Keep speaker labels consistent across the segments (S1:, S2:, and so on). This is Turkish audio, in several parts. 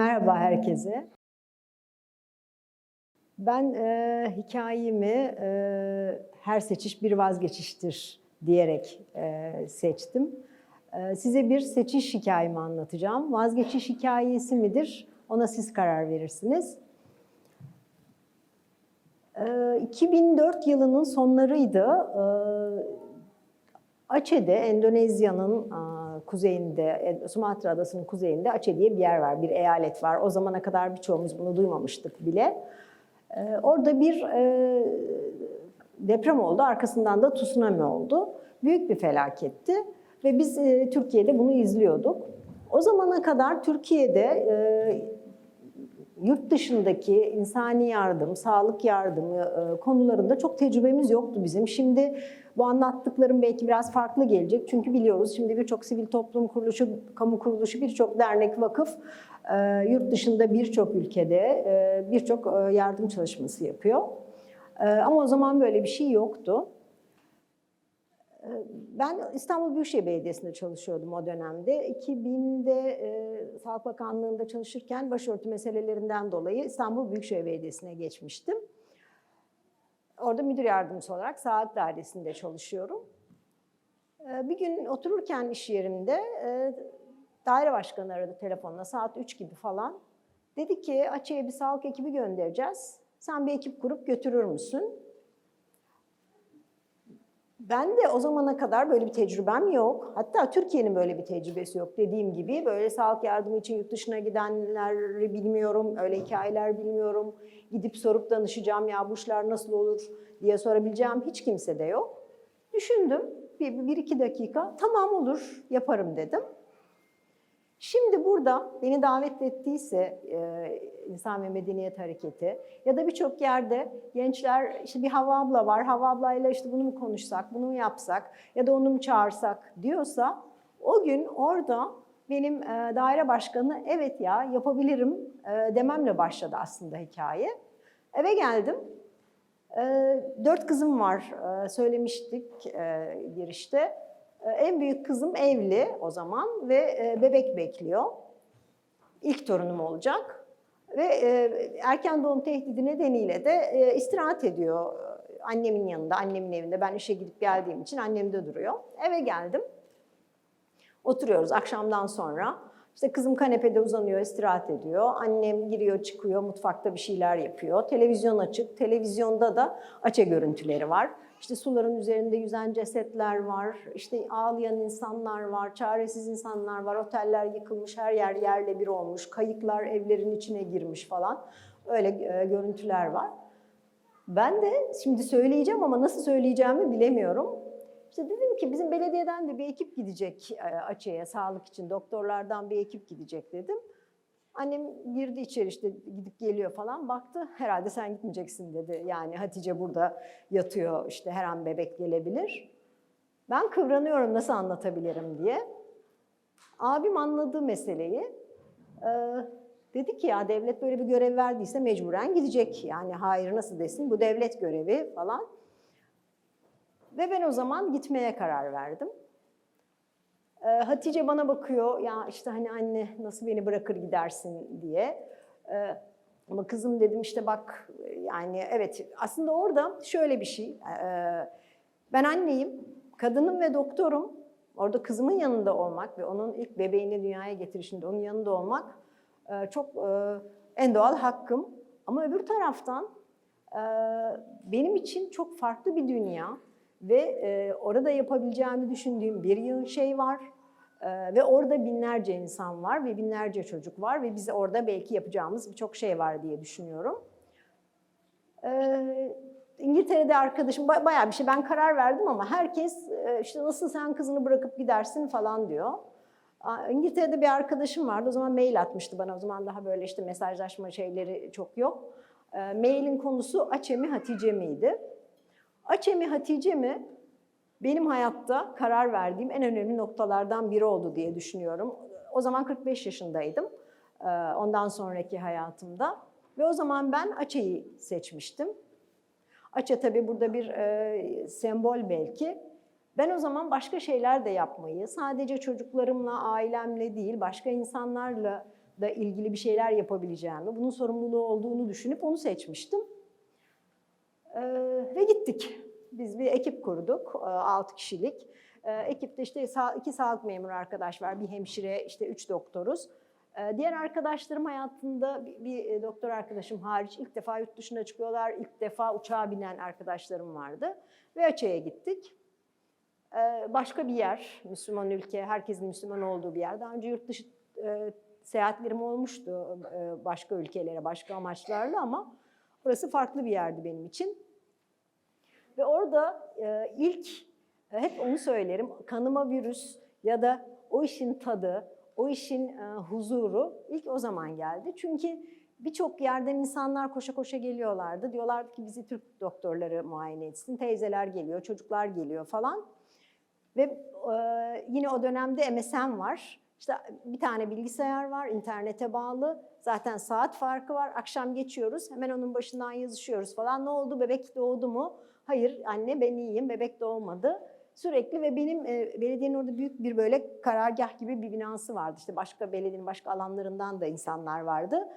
S1: Merhaba herkese. Ben e, hikayemi e, her seçiş bir vazgeçiştir diyerek e, seçtim. E, size bir seçiş hikayemi anlatacağım. Vazgeçiş hikayesi midir? Ona siz karar verirsiniz. E, 2004 yılının sonlarıydı. E, Aceh'de, Endonezya'nın kuzeyinde, e, Sumatra Adası'nın kuzeyinde Aceh diye bir yer var, bir eyalet var. O zamana kadar birçoğumuz bunu duymamıştık bile. Ee, Orada bir e, deprem oldu, arkasından da tsunami oldu. Büyük bir felaketti ve biz e, Türkiye'de bunu izliyorduk. O zamana kadar Türkiye'de e, yurt dışındaki insani yardım, sağlık yardımı e, konularında çok tecrübemiz yoktu bizim. Şimdi bu anlattıklarım belki biraz farklı gelecek. Çünkü biliyoruz şimdi birçok sivil toplum kuruluşu, kamu kuruluşu, birçok dernek, vakıf e, yurt dışında birçok ülkede e, birçok yardım çalışması yapıyor. Ama o zaman böyle bir şey yoktu. Ben İstanbul Büyükşehir Belediyesi'nde çalışıyordum o dönemde. 2000'de e, Sağlık Bakanlığı'nda çalışırken başörtü meselelerinden dolayı İstanbul Büyükşehir Belediyesi'ne geçmiştim. Orada müdür yardımcısı olarak sağlık dairesinde çalışıyorum. E, bir gün otururken iş yerimde e, daire başkanı aradı telefonla saat 3 gibi falan. Dedi ki Açık'a bir sağlık ekibi göndereceğiz. Sen bir ekip kurup götürür müsün? Ben de o zamana kadar böyle bir tecrübem yok. Hatta Türkiye'nin böyle bir tecrübesi yok dediğim gibi. Böyle sağlık yardımı için yurt dışına gidenleri bilmiyorum, öyle hikayeler bilmiyorum. Gidip sorup danışacağım ya bu işler nasıl olur diye sorabileceğim hiç kimse de yok. Düşündüm bir, bir iki dakika tamam olur yaparım dedim. Şimdi burada beni davet ettiyse e, İnsan ve Medeniyet Hareketi ya da birçok yerde gençler işte bir Hava abla var, Hava ablayla işte bunu mu konuşsak, bunu mu yapsak ya da onu mu çağırsak diyorsa o gün orada benim e, daire başkanı evet ya yapabilirim e, dememle başladı aslında hikaye. Eve geldim. E, dört kızım var e, söylemiştik e, girişte. E, En büyük kızım evli o zaman ve e, bebek bekliyor. İlk torunum olacak. Ve e, erken doğum tehdidi nedeniyle de e, istirahat ediyor annemin yanında, annemin evinde. Ben işe gidip geldiğim için annemde duruyor. Eve geldim. Oturuyoruz akşamdan sonra. İşte kızım kanepede uzanıyor, istirahat ediyor. Annem giriyor, çıkıyor, mutfakta bir şeyler yapıyor. Televizyon açık. Televizyonda da açe görüntüleri var. İşte suların üzerinde yüzen cesetler var. İşte ağlayan insanlar var, çaresiz insanlar var. Oteller yıkılmış, her yer yerle bir olmuş. Kayıklar evlerin içine girmiş falan. Öyle e, görüntüler var. Ben de şimdi söyleyeceğim ama nasıl söyleyeceğimi bilemiyorum. İşte dedim ki bizim belediyeden de bir ekip gidecek e, Açı'ya sağlık için. Doktorlardan bir ekip gidecek dedim. Annem girdi içeri işte gidip geliyor falan. Baktı herhalde sen gitmeyeceksin dedi. Yani Hatice burada yatıyor işte her an bebek gelebilir. Ben kıvranıyorum nasıl anlatabilirim diye. Abim anladı meseleyi. Ee, dedi ki ya devlet böyle bir görev verdiyse mecburen gidecek. Yani hayır nasıl desin bu devlet görevi falan. Ve ben o zaman gitmeye karar verdim. Ee, Hatice bana bakıyor, ya işte hani anne nasıl beni bırakır gidersin diye. Ee, ama kızım dedim işte bak yani evet aslında orada şöyle bir şey. Ee, ben anneyim, kadınım ve doktorum. Orada kızımın yanında olmak ve onun ilk bebeğini dünyaya getirişinde onun yanında olmak e, çok e, en doğal hakkım. Ama öbür taraftan e, benim için çok farklı bir dünya ve orada yapabileceğimi düşündüğüm bir yığın şey var. E, ve orada binlerce insan var ve binlerce çocuk var ve bize orada belki yapacağımız birçok şey var diye düşünüyorum. E, İngiltere'de arkadaşım ba- bayağı bir şey ben karar verdim ama herkes e, işte nasıl sen kızını bırakıp gidersin falan diyor. İngiltere'de bir arkadaşım vardı. O zaman mail atmıştı bana. O zaman daha böyle işte mesajlaşma şeyleri çok yok. E, mailin konusu Açemi Hatice miydi? Açemi Hatice mi benim hayatta karar verdiğim en önemli noktalardan biri oldu diye düşünüyorum. O zaman 45 yaşındaydım. e, Ondan sonraki hayatımda. Ve o zaman ben Açe'yi seçmiştim. Açe tabii burada bir e, sembol belki. Ben o zaman başka şeyler de yapmayı, sadece çocuklarımla, ailemle değil, başka insanlarla da ilgili bir şeyler yapabileceğimi, bunun sorumluluğu olduğunu düşünüp onu seçmiştim. Ee, ve gittik. Biz bir ekip kurduk, 6 kişilik. Ee, ekipte işte iki sağlık memuru arkadaş var, bir hemşire, işte üç doktoruz. Ee, diğer arkadaşlarım hayatında bir, e, doktor arkadaşım hariç ilk defa yurt dışına çıkıyorlar, ilk defa uçağa binen arkadaşlarım vardı. Ve Açık'a gittik. Başka bir yer, Müslüman ülke, herkesin Müslüman olduğu bir yer. Daha önce yurt dışı e, seyahatlerim olmuştu e, başka ülkelere, başka amaçlarla ama burası farklı bir yerdi benim için. Ve orada e, ilk, e, hep onu söylerim, kanıma virüs ya da o işin tadı, o işin e, huzuru ilk o zaman geldi. Çünkü birçok yerden insanlar koşa koşa geliyorlardı. Diyorlardı ki bizi Türk doktorları muayene etsin. Teyzeler geliyor, çocuklar geliyor falan. Ve e, yine o dönemde MSN var. İşte bir tane bilgisayar var, internete bağlı. Zaten saat farkı var. Akşam geçiyoruz, hemen onun başından yazışıyoruz falan. Ne oldu, bebek doğdu mu? Hayır anne ben iyiyim, bebek doğmadı. Sürekli ve benim e, belediyenin orada büyük bir böyle karargah gibi bir binası vardı. İşte başka belediyenin başka alanlarından da insanlar vardı.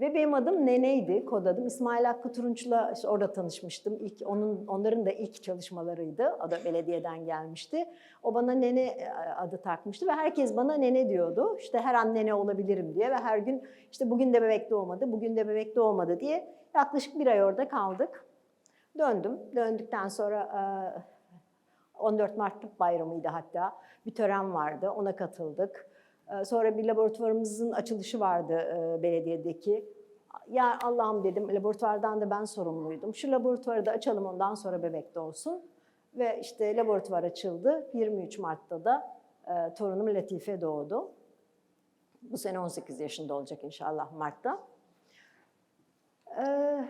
S1: Ve benim adım Nene'ydi, kod adım. İsmail Hakkı Turunç'la işte orada tanışmıştım. İlk, onun, onların da ilk çalışmalarıydı. O da belediyeden gelmişti. O bana Nene e, adı takmıştı ve herkes bana Nene diyordu. İşte her an Nene olabilirim diye ve her gün işte bugün de bebek doğmadı, bugün de bebek doğmadı diye yaklaşık bir ay orada kaldık. Döndüm. Döndükten sonra e, 14 Mart'lık bayramıydı hatta. Bir tören vardı, ona katıldık. E, Sonra bir laboratuvarımızın açılışı vardı e, belediyedeki. Ya Allah'ım dedim, laboratuvardan da ben sorumluydum. Şu laboratuvarı da açalım ondan sonra bebek doğsun. Ve işte laboratuvar açıldı. 23 Mart'ta da e, torunum Latife doğdu. Bu sene 18 yaşında olacak inşallah Mart'ta. Ee,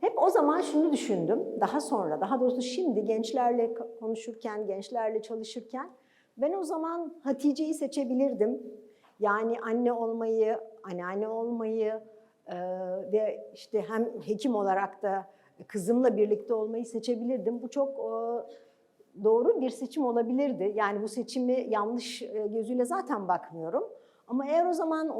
S1: hep o zaman şunu düşündüm. Daha sonra, daha doğrusu şimdi gençlerle konuşurken, gençlerle çalışırken ben o zaman Hatice'yi seçebilirdim. Yani anne olmayı, anneanne olmayı e, ve işte hem hekim olarak da kızımla birlikte olmayı seçebilirdim. Bu çok e, doğru bir seçim olabilirdi. Yani bu seçimi yanlış gözüyle zaten bakmıyorum. Ama eğer o zaman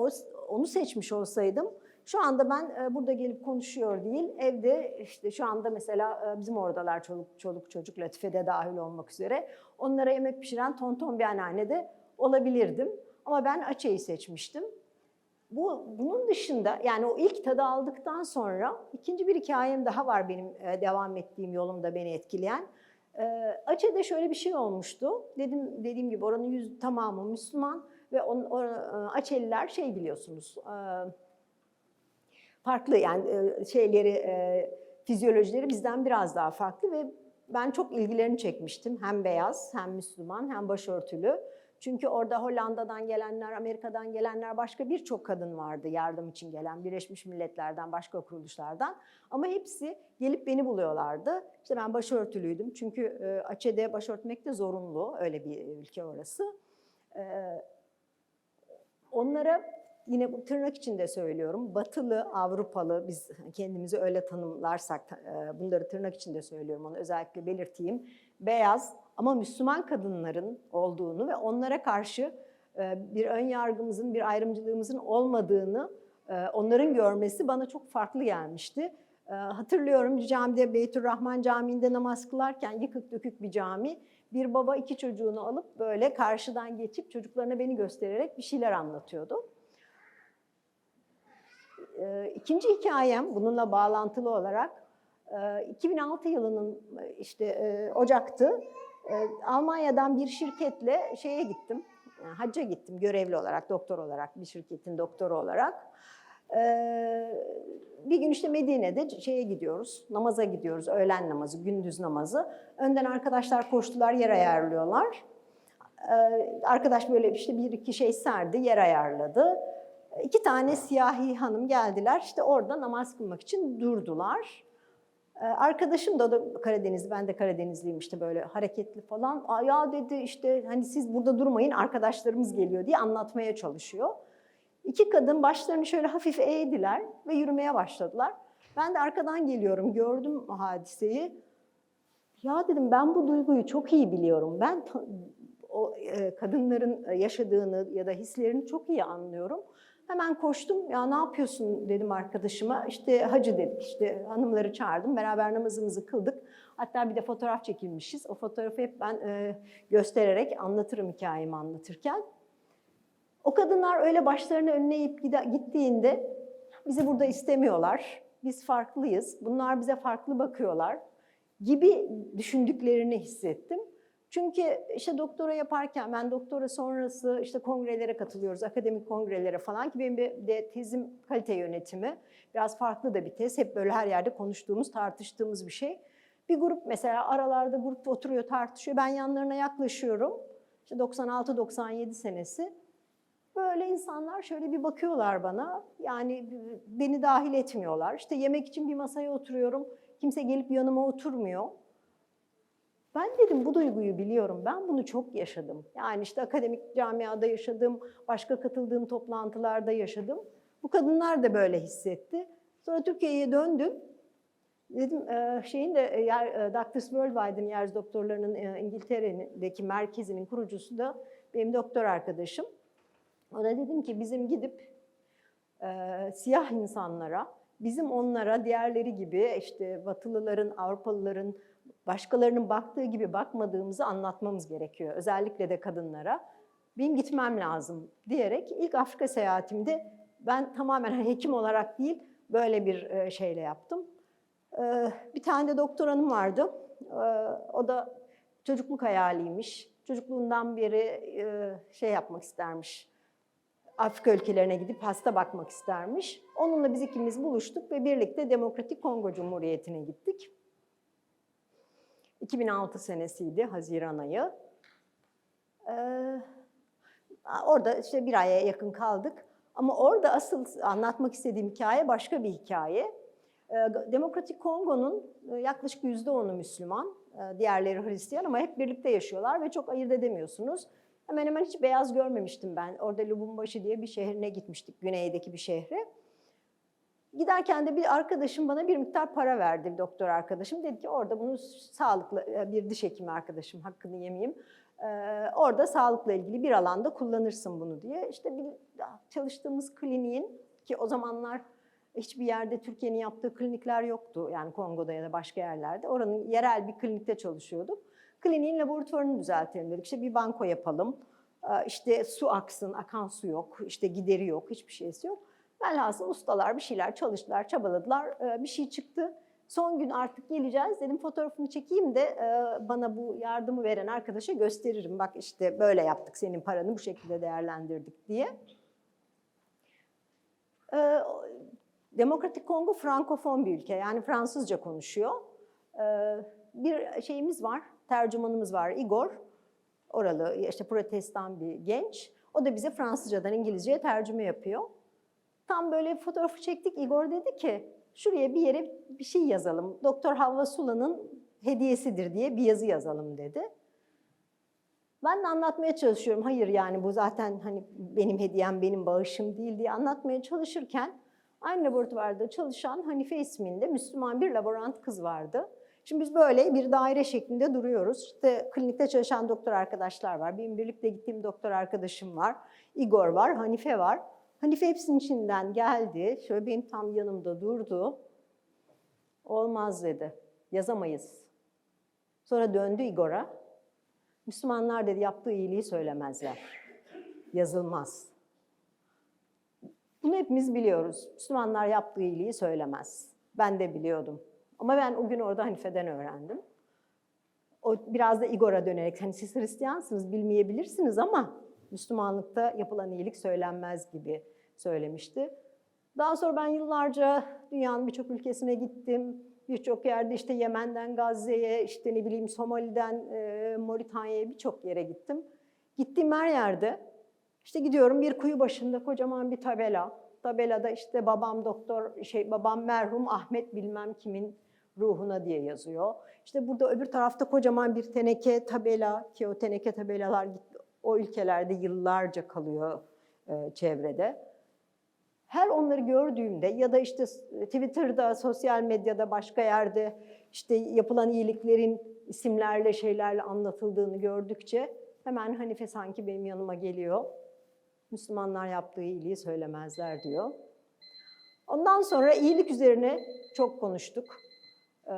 S1: onu seçmiş olsaydım şu anda ben e, burada gelip konuşuyor değil, evde işte şu anda mesela e, bizim oradalar çoluk, çoluk çocuk Latife de dahil olmak üzere. Onlara yemek pişiren tonton bir anneanne de olabilirdim. Ama ben Açe'yi seçmiştim. Bu, bunun dışında yani o ilk tadı aldıktan sonra ikinci bir hikayem daha var benim e, devam ettiğim yolumda beni etkileyen. E, Açe'de şöyle bir şey olmuştu. Dedim dediğim gibi oranın yüz tamamı Müslüman ve on, o, e, Açeliler şey biliyorsunuz. E, farklı yani e, şeyleri e, fizyolojileri bizden biraz daha farklı ve ben çok ilgilerini çekmiştim. Hem beyaz, hem Müslüman, hem başörtülü. Çünkü orada Hollanda'dan gelenler, Amerika'dan gelenler, başka birçok kadın vardı yardım için gelen, Birleşmiş Milletler'den, başka kuruluşlardan. Ama hepsi gelip beni buluyorlardı. İşte ben başörtülüydüm çünkü e, Açe'de başörtmek de zorunlu, öyle bir ülke orası. Onlara yine bu tırnak içinde söylüyorum, batılı, Avrupalı, biz kendimizi öyle tanımlarsak, e, bunları tırnak içinde söylüyorum, onu özellikle belirteyim. Beyaz ama Müslüman kadınların olduğunu ve onlara karşı e, bir ön yargımızın, bir ayrımcılığımızın olmadığını e, onların görmesi bana çok farklı gelmişti. Hatırlıyorum camide Beytürrahman Camii'nde namaz kılarken yıkık dökük bir cami. Bir baba iki çocuğunu alıp böyle karşıdan geçip çocuklarına beni göstererek bir şeyler anlatıyordu. E, İkinci hikayem bununla bağlantılı olarak e, 2006 yılının e, işte e, Ocak'tı. E, Almanya'dan bir şirketle şeye gittim, yani hacca gittim görevli olarak, doktor olarak, bir şirketin doktoru olarak. E, bir gün işte Medine'de şeye gidiyoruz, namaza gidiyoruz, öğlen namazı, gündüz namazı. Önden arkadaşlar koştular, yer ayarlıyorlar. E, arkadaş böyle işte bir iki şey serdi, yer ayarladı. İki tane siyahi hanım geldiler, işte orada namaz kılmak için durdular. Ee, Arkadaşım da, da Karadeniz, ben de Karadenizliyim işte böyle hareketli falan. Ya dedi işte hani siz burada durmayın arkadaşlarımız geliyor diye anlatmaya çalışıyor. İki kadın başlarını şöyle hafif eğdiler ve yürümeye başladılar. Ben de arkadan geliyorum, gördüm hadiseyi. Ya dedim ben bu duyguyu çok iyi biliyorum. Ben o e, kadınların yaşadığını ya da hislerini çok iyi anlıyorum. Hemen koştum. Ya ne yapıyorsun dedim arkadaşıma. İşte hacı dedik. İşte hanımları çağırdım. Beraber namazımızı kıldık. Hatta bir de fotoğraf çekilmişiz. O fotoğrafı hep ben e, göstererek anlatırım hikayemi anlatırken. O kadınlar öyle başlarını önüne eğip gittiğinde bizi burada istemiyorlar. Biz farklıyız. Bunlar bize farklı bakıyorlar gibi düşündüklerini hissettim. Çünkü işte doktora yaparken ben doktora sonrası işte kongrelere katılıyoruz, akademik kongrelere falan ki benim de tezim kalite yönetimi. Biraz farklı da bir tez. Hep böyle her yerde konuştuğumuz, tartıştığımız bir şey. Bir grup mesela aralarda grup oturuyor, tartışıyor. Ben yanlarına yaklaşıyorum. İşte 96-97 senesi. Böyle insanlar şöyle bir bakıyorlar bana. Yani beni dahil etmiyorlar. İşte yemek için bir masaya oturuyorum. Kimse gelip yanıma oturmuyor. Ben dedim bu duyguyu biliyorum. Ben bunu çok yaşadım. Yani işte akademik camiada yaşadım, başka katıldığım toplantılarda yaşadım. Bu kadınlar da böyle hissetti. Sonra Türkiye'ye döndüm. Dedim e, şeyin de e, yer, e, Doctors Worldwide'ın yer doktorlarının e, İngiltere'deki merkezinin kurucusu da benim doktor arkadaşım. Ona dedim ki bizim gidip e, siyah insanlara, bizim onlara diğerleri gibi işte Batılıların, Avrupalıların, başkalarının baktığı gibi bakmadığımızı anlatmamız gerekiyor. Özellikle de kadınlara. Benim gitmem lazım diyerek ilk Afrika seyahatimde ben tamamen hani hekim olarak değil böyle bir e, şeyle yaptım. E, Bir tane de doktor hanım vardı. E, O da çocukluk hayaliymiş. Çocukluğundan beri şey yapmak istermiş. Afrika ülkelerine gidip hasta bakmak istermiş. Onunla biz ikimiz buluştuk ve birlikte Demokratik Kongo Cumhuriyeti'ne gittik. 2006 senesiydi, Haziran ayı. Ee, orada işte bir aya yakın kaldık. Ama orada asıl anlatmak istediğim hikaye başka bir hikaye. Ee, Demokratik Kongo'nun e, yaklaşık yüzde onu Müslüman, e, diğerleri Hristiyan ama hep birlikte yaşıyorlar ve çok ayırt edemiyorsunuz. Hemen hemen hiç beyaz görmemiştim ben. Orada Lubumbashi diye bir şehrine gitmiştik, güneydeki bir şehre. Giderken de bir arkadaşım bana bir miktar para verdi, doktor arkadaşım. Dedi ki orada bunu sağlıklı, e, bir diş hekimi arkadaşım, hakkını yemeyeyim. Ee, orada sağlıkla ilgili bir alanda kullanırsın bunu diye. İşte bir çalıştığımız kliniğin ki o zamanlar hiçbir yerde Türkiye'nin yaptığı klinikler yoktu. Yani Kongo'da ya da başka yerlerde. Oranın yerel bir klinikte çalışıyorduk. Kliniğin laboratuvarını düzeltelim dedik. İşte bir banko yapalım. Ee, İşte su aksın, akan su yok. İşte gideri yok, hiçbir şeysi yok. Velhasıl ustalar bir şeyler çalıştılar, çabaladılar. Ee, Bir şey çıktı. Son gün artık geleceğiz. Dedim fotoğrafını çekeyim de e, bana bu yardımı veren arkadaşa gösteririm. Bak işte böyle yaptık senin paranı bu şekilde değerlendirdik diye. Ee, Demokratik Kongo Frankofon bir ülke. Yani Fransızca konuşuyor. Bir şeyimiz var, tercümanımız var Igor. Oralı işte protestan bir genç. O da bize Fransızcadan İngilizceye tercüme yapıyor. Tam böyle fotoğrafı çektik. Igor dedi ki şuraya bir yere bir şey yazalım. Doktor Havva Sula'nın hediyesidir diye bir yazı yazalım dedi. Ben de anlatmaya çalışıyorum. Hayır yani bu zaten hani benim hediyem, benim bağışım değil diye anlatmaya çalışırken aynı laboratuvarda çalışan Hanife isminde Müslüman bir laborant kız vardı. Şimdi biz böyle bir daire şeklinde duruyoruz. İşte klinikte çalışan doktor arkadaşlar var. Benim birlikte gittiğim doktor arkadaşım var. Igor var, Hanife var. Hanife hepsinin içinden geldi. Şöyle benim tam yanımda durdu. Olmaz dedi. Yazamayız. Sonra döndü Igor'a. Müslümanlar dedi yaptığı iyiliği söylemezler. Yazılmaz. Bunu hepimiz biliyoruz. Müslümanlar yaptığı iyiliği söylemez. Ben de biliyordum. Ama ben o gün orada Hanife'den öğrendim. O biraz da Igor'a dönerek, hani siz Hristiyansınız bilmeyebilirsiniz ama Müslümanlıkta yapılan iyilik söylenmez gibi söylemişti. Daha sonra ben yıllarca dünyanın birçok ülkesine gittim. Birçok yerde işte Yemen'den Gazze'ye, işte ne bileyim Somali'den e, Moritanya'ya birçok yere gittim. Gittiğim her yerde işte gidiyorum bir kuyu başında kocaman bir tabela. Tabelada işte babam doktor, şey babam merhum Ahmet bilmem kimin ruhuna diye yazıyor. İşte burada öbür tarafta kocaman bir teneke tabela ki o teneke tabelalar o ülkelerde yıllarca kalıyor e, çevrede. Her onları gördüğümde ya da işte Twitter'da, sosyal medyada, başka yerde işte yapılan iyiliklerin isimlerle, şeylerle anlatıldığını gördükçe hemen Hanife sanki benim yanıma geliyor. Müslümanlar yaptığı iyiliği söylemezler diyor. Ondan sonra iyilik üzerine çok konuştuk. Ee,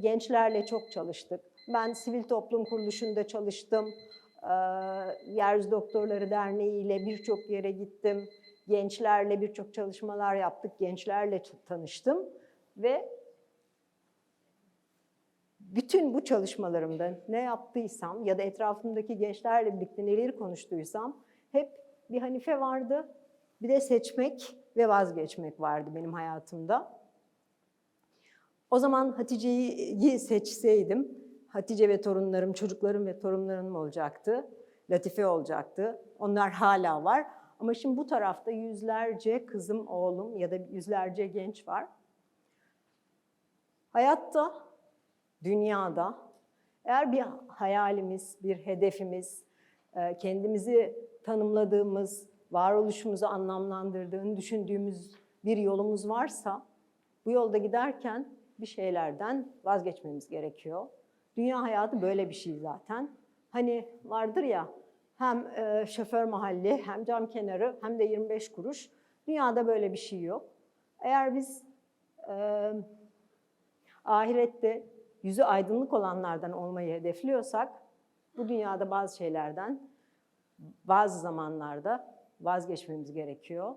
S1: gençlerle çok çalıştık. Ben sivil toplum kuruluşunda çalıştım. Ee, Yeryüzü Doktorları Derneği ile birçok yere gittim. Gençlerle birçok çalışmalar yaptık. Gençlerle tanıştım ve bütün bu çalışmalarımda ne yaptıysam ya da etrafımdaki gençlerle birlikte neleri konuştuysam hep bir Hanife vardı, bir de seçmek ve vazgeçmek vardı benim hayatımda. O zaman Hatice'yi seçseydim, Hatice ve torunlarım, çocuklarım ve torunlarım olacaktı. Latife olacaktı. Onlar hala var. Ama şimdi bu tarafta yüzlerce kızım, oğlum ya da yüzlerce genç var. Hayatta, dünyada eğer bir hayalimiz, bir hedefimiz, e, kendimizi tanımladığımız, varoluşumuzu anlamlandırdığını düşündüğümüz bir yolumuz varsa bu yolda giderken bir şeylerden vazgeçmemiz gerekiyor. Dünya hayatı böyle bir şey zaten. Hani vardır ya hem e, şoför mahalli hem cam kenarı hem de 25 kuruş. Dünyada böyle bir şey yok. Eğer biz e, ahirette yüzü aydınlık olanlardan olmayı hedefliyorsak bu dünyada bazı şeylerden bazı zamanlarda vazgeçmemiz gerekiyor.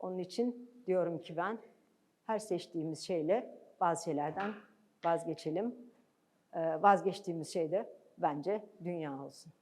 S1: Onun için diyorum ki ben her seçtiğimiz şeyle bazı şeylerden vazgeçelim. Ee, vazgeçtiğimiz şey de bence dünya olsun.